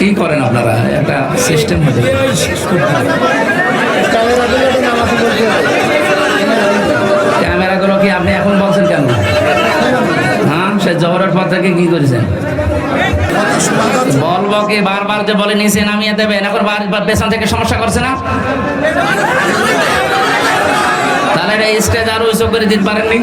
কি করেন আপনারা? একটা সিস্টেম হয়ে ক্যামেরাগুলো কি আপনি এখন বলছেন কেন? হ্যাঁ সে জহরের পর থেকে কি করেছেন? বলব কি, বারবার যে বলে নিচে নামিয়ে দেবেন, এখন বারবার পেছন থেকে সমস্যা করছে না? তাহলে এটা স্টেজ আরও ওইসব করে দিতে পারেননি?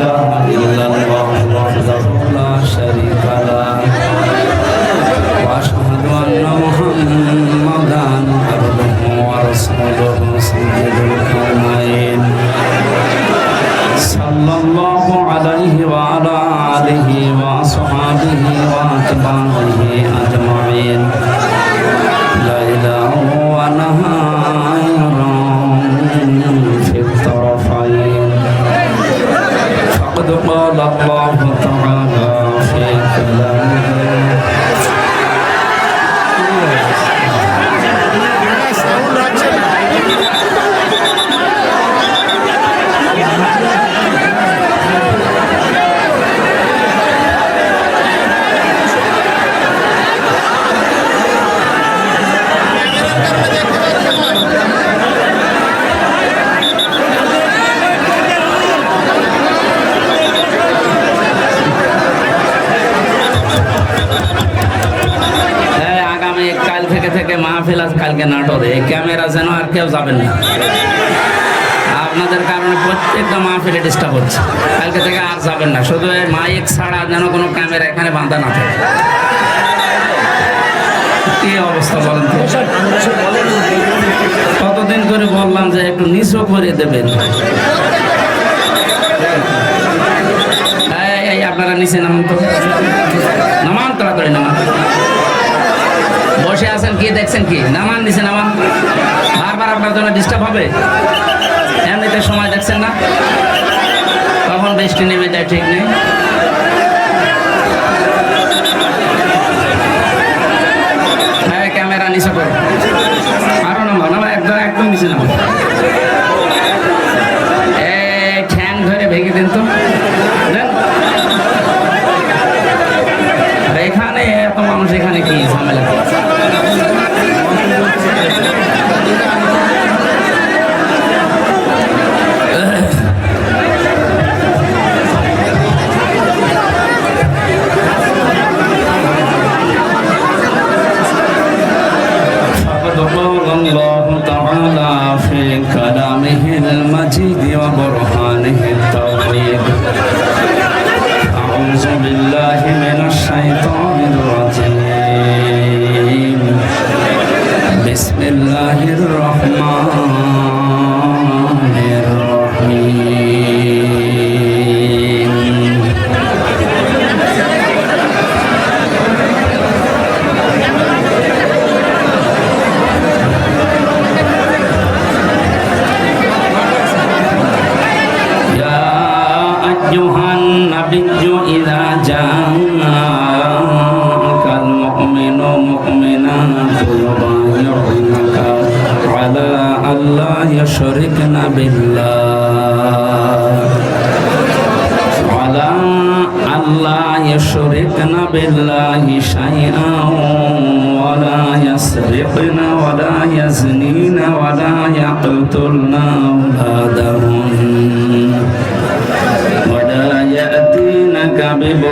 Alhamdulillah. এখানে না থাকে। কি অবস্থা বলেন কতদিন করে বললাম যে একটু নিচু করে দেবেন। এই, এই আপনারা নিচে নামান তো। নামান তাড়াতাড়ি নামান। বসে আছেন কি দেখছেন কি? নামান নিচে নামান। বারবার আপনার জন্য ডিস্টার্ব হবে। এমনিতে সময় দেখছেন না। কখন বৃষ্টি নেমে যায় ঠিক নেই।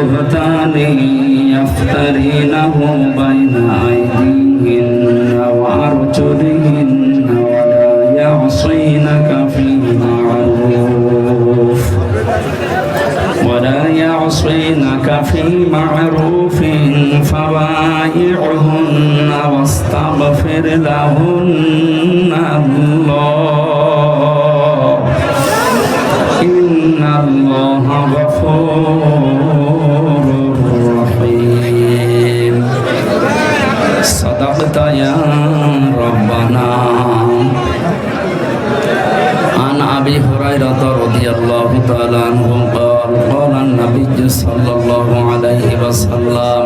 ببهتان يفترينه بين أيديهن وأرجلهن ولا يعصينك في معروف ولا يعصينك في معروف. فبايعهن واستغفر لهن النبي صلى الله عليه وسلم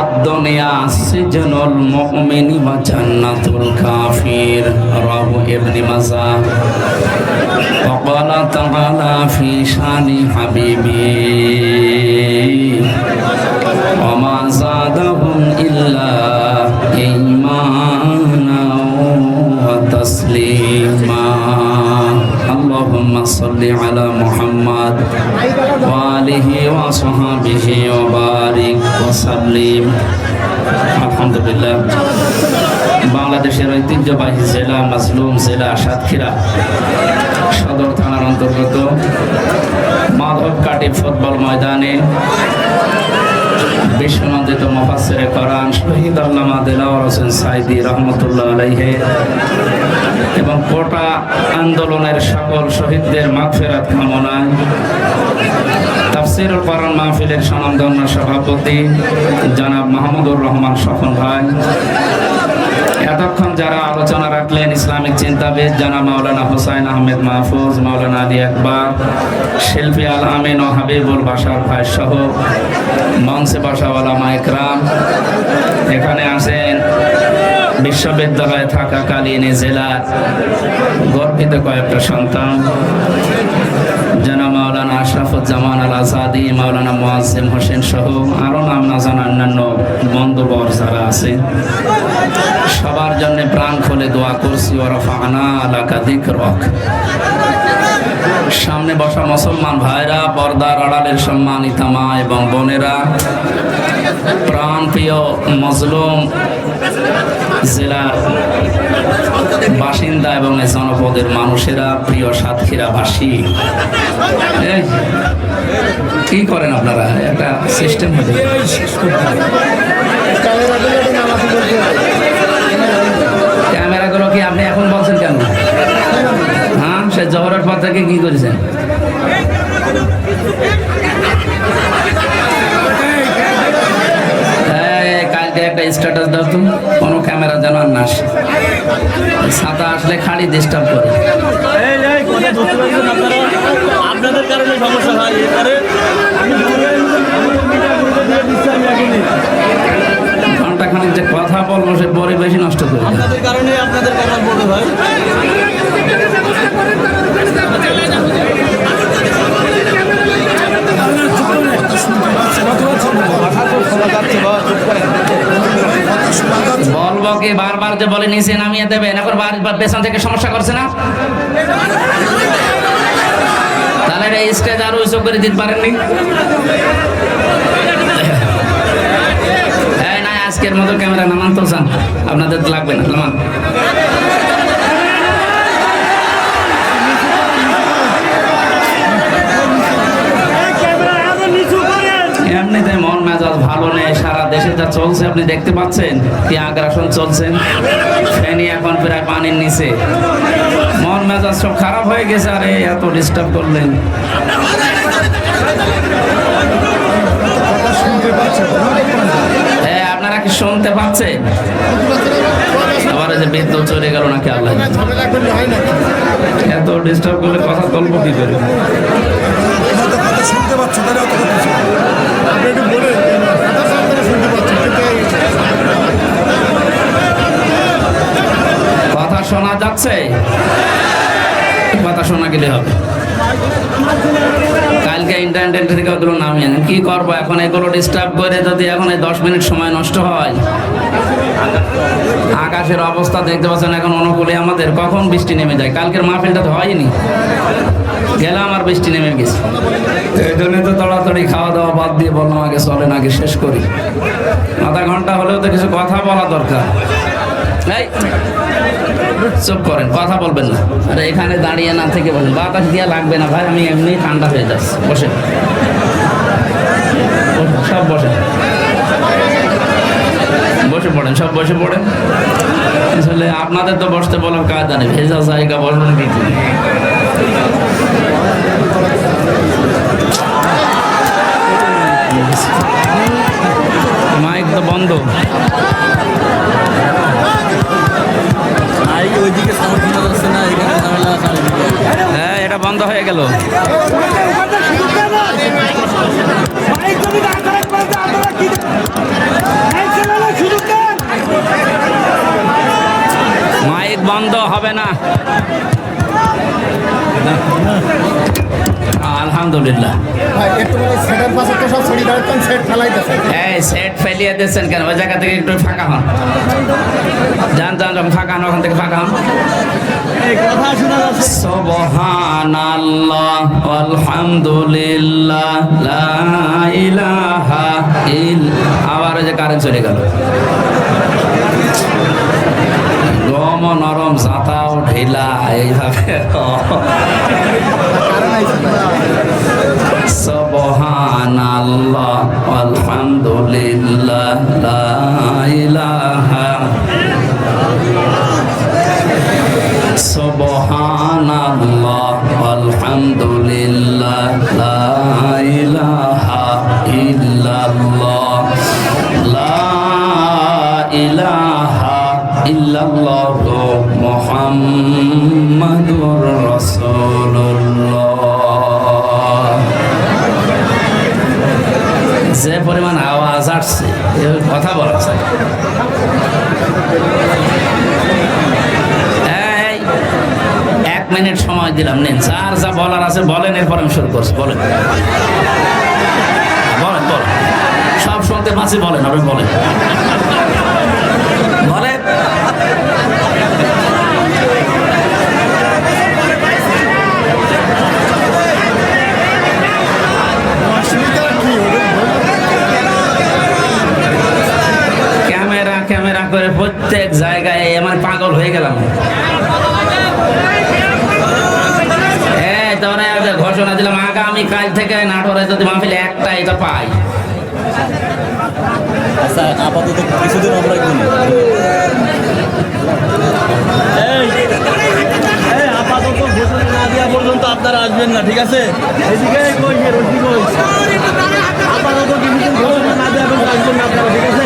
الدنيا سجن المؤمن وجنة الكافر رواه ابن ماجه وقال تعالى في شان حبيبي وما زادهم إلا إيمانا وتسليما اللهم صل على محمد وآله وصحبه وبارك وسلم الحمد لله বাংলাদেশের ঐতিহ্যবাহী জেলা মাজলুম জেলা সাতক্ষীরা সদর থানার অন্তর্গত মাধবকাটি ফুটবল ময়দানে বিশ্বনন্দিত মফাসের কোরআন শহীদ আল্লামা দেলাওয়ার হোসেন সাইদি রহমতুল্লাহ আলাইহে এবং কোটা আন্দোলনের সকল শহীদদের মাগফেরাত কামনায় তাফসিরুল কোরআন মাহফিলের সনন্দন্য সভাপতি জনাব মাহমুদুর রহমান স্বপন ভাই। এতক্ষণ যারা আলোচনা রাখলেন ইসলামিক চিন্তাবিদ জানা মাওলানা হুসাইন আহমেদ মাহফুজ, মাওলানা আলী আকবর, শিল্পী আল আমিন ও হাবিবুল বাসার ভাই সহ মঞ্চে বসাওয়ালা মাইকরাম এখানে আসেন বিশ্ববিদ্যালয়ে থাকাকালীন জেলার গর্বিত কয়েকটা সন্তান। যেন মাওলানা আশরাফুজ্জামান আল আজাদি মাওলানা মোয়াজ্জিম হোসেন সহ আরও নাম না জানা অন্যান্য বন্ধুবর যারা আছে। সবার জন্য প্রাণ খুলে দোয়া করছি ওরফা আনা আলাকা দিক রক সামনে বসা মুসলমান ভাইরা, পর্দার আড়ালের সম্মানিতা মা এবং বোনেরা, প্রাণপ্রিয় মজলুম জেলার বাসিন্দা এবং এই জনপদের মানুষেরা, প্রিয় সাতক্ষীরাবাসী কি করেন আপনারা? একটা সিস্টেম। ক্যামেরাগুলো কি আপনি এখন বলছেন কেন? হ্যাঁ সে জহরের পর থেকে কি করেছেন? এই, একটা স্ট্যাটাস দাও তো কোনো ক্যামেরা যেন আর না আসে। ছাতা আসলে খালি ডিস্টার্ব করে। আপনাদের কারণে সমস্যা হয় এবারে আমি ঘুরে আমি মিডিয়া ঘুরে দিয়ে দিচ্ছি আমি এখনই ঘণ্টা খানিক যে কথা বলব সে পরিবেশই নষ্ট করে আপনাদের কারণে আপনাদের কথা বলতে হয় বলব কি বলে নিচে নামিয়ে দেবেন। এখন পেছন থেকে সমস্যা করছে না? তাহলে এটা স্টেজ আরও উঁচু করে দিতে পারেননি? এই না আজকের মতো ক্যামেরা নামান তো চান আপনাদের তো লাগবে না নামান। এমনিতে মেজাজ ভালো নেই, সারা দেশে যা চলছে, আপনি দেখতে পাচ্ছেন? কি আগ্রাসন চলছে? ফেনি এখন প্রায় পানির নিচে। মন মেজাজ সব খারাপ হয়ে গেছে, আরে এত ডিস্টার্ব করলেন। হ্যাঁ আপনারা কি শুনতে পাচ্ছেন? আবার যে চলে গেল নাকি এত ডিস্টার্ব কথা কি করে কথা তো আপনারা শুনতে পাচ্ছেন কিন্তু এই কথা শোনা যাচ্ছে? কথা শোনা গেলে হবে। কালকে ইন্টারনেট থেকে ওগুলো নামিয়ে আনেন। কি করব? এখন এগুলো ডিস্টার্ব করে যদি এখন এই দশ মিনিট সময় নষ্ট হয়। আকাশের অবস্থা দেখতে পাচ্ছেন এখন অনুকূলে আমাদের। কখন বৃষ্টি নেমে যায়? কালকের মাহফিলটা তো হয়নি। গেলাম আর বৃষ্টি নেমে গেছে। এই জন্য তো তাড়াতাড়ি খাওয়া দাওয়া বাদ দিয়ে বললাম, আগে চলেন, আগে শেষ করি। আধা ঘণ্টা হলেও তো কিছু কথা বলা দরকার। চুপ করেন, কথা বলবেন না। আরে এখানে দাঁড়িয়ে না থেকে বলেন, বাতাস দিয়া লাগবে না ভাই, আমি এমনি ঠান্ডা হয়ে যাচ্ছি। বসে সব বসে বসে পড়েন, সব বসে পড়েন। আসলে আপনাদের তো বসতে বলার কাজ জানে ভেজা জায়গা বসবেন কি মাইক তো বন্ধ। হ্যাঁ এটা বন্ধ হয়ে গেল। মাইক বন্ধ হবে না। আলহামদুলিল্লাহ। সেট সেট ফেলিয়ে কেন? ওই জায়গা থেকে একটু ফাঁকা হন। যান যান যখন ফাঁকা হন ওখান থেকে ফাঁকা হন। আবার ওই যে কারেন্ট চলে গেল। নরম জাতাও ঢিলা এইভাবে সুবহানাল্লাহ আলহামদুলিল্লাহ লা ইলাহা সুবহানাল্লাহ আলহামদুলিল্লাহ লা ইলাহা ইল্লাল্লাহ লা ইলাহা ইল্লাল্লাহ মুহাম্মাদুর আসছে কথা বলা যায়। এক মিনিট সময় দিলাম, নেন, যার যা বলার আছে বলেন, এরপর আমি শুরু করছি, বলেন। বলেন বলেন। সব শুনতে মাঝে বলেন, আপনি বলেন চলাফেরা করে প্রত্যেক জায়গায় আমার পাগল হয়ে গেলাম এই তোরা একটা ঘোষণা দিলাম আগামী কাল থেকে নাটোরে যদি মাহফিলে একটা এটা পাই। আচ্ছা আপাতত কিছুদিন আমরা একটু এই এই, আপাতত ঘোষণা না দেওয়া পর্যন্ত আপনারা আসবেন না ঠিক আছে? এদিকে কই যে রশি কই আপাতত কিছুদিন ঘোষণা না দেওয়া পর্যন্ত আসবেন না আপনারা ঠিক আছে?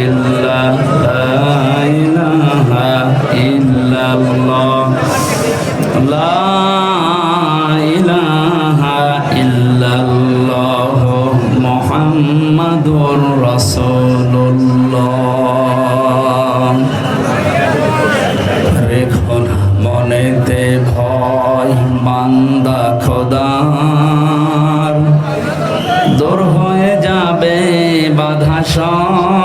বাধা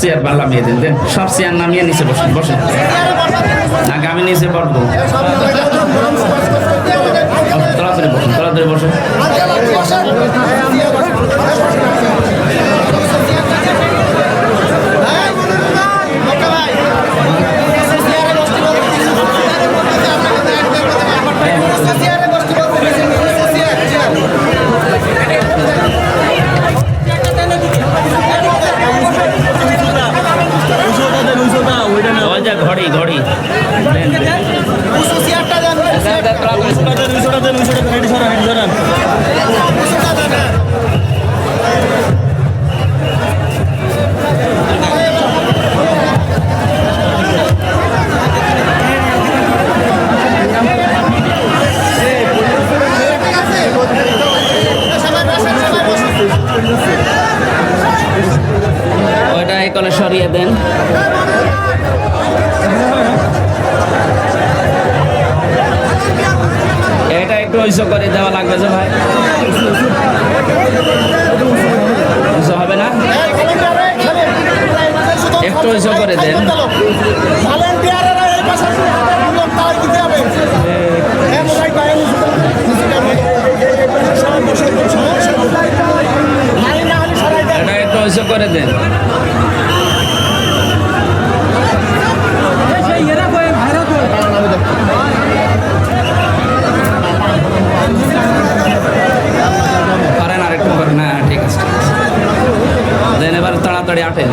চেয়ার নামিয়ে দেন দেন সব চেয়ার নামিয়ে নিচে বসেন বসেন। ঠিক আছে ঠিক আছে। দেন এবার তাড়াতাড়ি আটেন।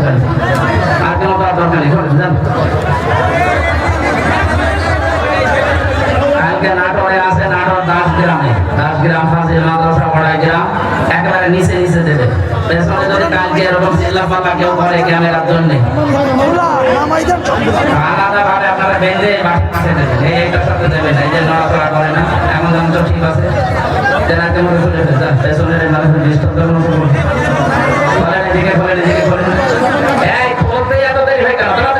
আর কেন কালকে নাটোরে আছে গ্রামে দাস গ্রাম ফাঁসি নিচে নিচে দেবে কালকে এরকম জন্য আলাদা আপনারা এই যে নড়াচড়া করে না এমন তো ঠিক আছে